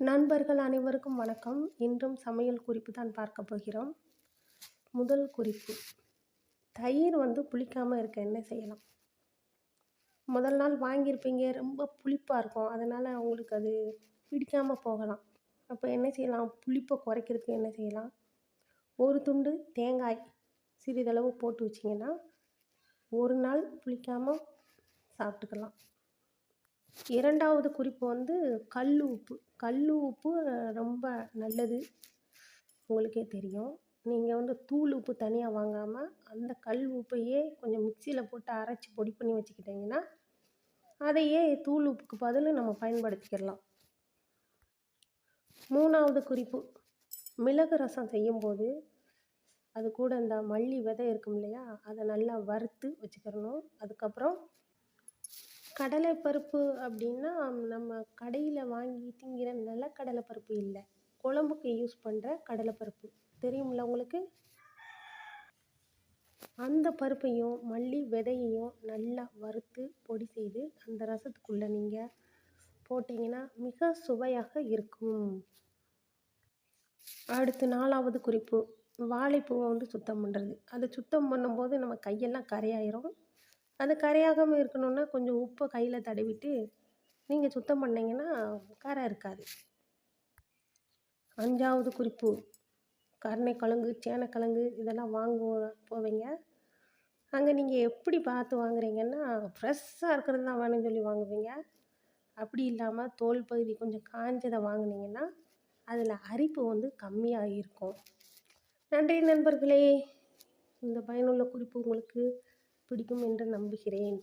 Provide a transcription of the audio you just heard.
நண்பர்கள் அனைவருக்கும் வணக்கம். இன்றும் சமையல் குறிப்பு தான் பார்க்க போகிறோம். முதல் குறிப்பு. தயிர் வந்து புளிக்காமல் இருக்க என்ன செய்யலாம்? முதல் நாள் வாங்கியிருப்பீங்க ரொம்ப புளிப்பாக இருக்கும். அதனால் உங்களுக்கு அது பிடிக்காமல் போகலாம். அப்போ என்ன செய்யலாம்? புளிப்பை குறைக்கிறதுக்கு என்ன செய்யலாம்? ஒரு துண்டு தேங்காய் சிறிதளவு போட்டு வச்சிங்கன்னா ஒரு நாள் புளிக்காமல் சாப்பிட்டுக்கலாம். இரண்டாவது குறிப்பு வந்து கல் உப்பு. கல் உப்பு ரொம்ப நல்லது. உங்களுக்கே தெரியும். நீங்கள் வந்து தூள் உப்பு தனியாக வாங்காமல் அந்த கல் உப்பையே கொஞ்சம் மிக்சியில் போட்டு அரைச்சி பொடி பண்ணி வச்சுக்கிட்டிங்கன்னா அதையே தூள் உப்புக்கு பதில் நம்ம பயன்படுத்திக்கிடலாம் மூணாவது குறிப்பு. மிளகு ரசம் செய்யும்போது அது கூட இந்த மல்லி விதை இருக்கும் இல்லையா? அதை நல்லா வறுத்து வச்சுக்கிறணும். அதுக்கப்புறம் கடலை பருப்பு அப்படின்னா நம்ம கடையில் வாங்கி திங்கிற நிலக்கடலை பருப்பு இல்லை. குழம்புக்கு யூஸ் பண்ணுற கடலைப்பருப்பு. தெரியுமில்ல உங்களுக்கு? அந்த பருப்பையும் மல்லி விதையையும் நல்லா வறுத்து பொடி செய்து அந்த ரசத்துக்குள்ளே நீங்கள் போட்டிங்கன்னா மிக சுவையாக இருக்கும். அடுத்து நாலாவது குறிப்பு. வாழைப்பூவை வந்து சுத்தம் பண்ணுறது அதை சுத்தம் பண்ணும்போது நம்ம கையெல்லாம் கரையாயிரும். அது கரையாகாமல் இருக்கணுன்னா கொஞ்சம் உப்பை கையில் தடவிட்டு நீங்கள் சுத்தம் பண்ணிங்கன்னா கரை இருக்காது. அஞ்சாவது குறிப்பு கருணைக்கிழங்கு சேனக்கிழங்கு இதெல்லாம் வாங்குவோம் போவீங்க. அங்கே நீங்கள் எப்படி பார்த்து வாங்குறீங்கன்னா ஃப்ரெஷ்ஷாக இருக்கிறது தான் வேணும்னு சொல்லி வாங்குவீங்க. அப்படி இல்லாமல் தோல் பகுதி கொஞ்சம் காஞ்சதை வாங்கினீங்கன்னா அதில் அரிப்பு வந்து கம்மியாக இருக்கும். நன்றி நண்பர்களே. இந்த பயனுள்ள குறிப்பு உங்களுக்கு பிடிக்கும் என்று நம்புகிறேன்.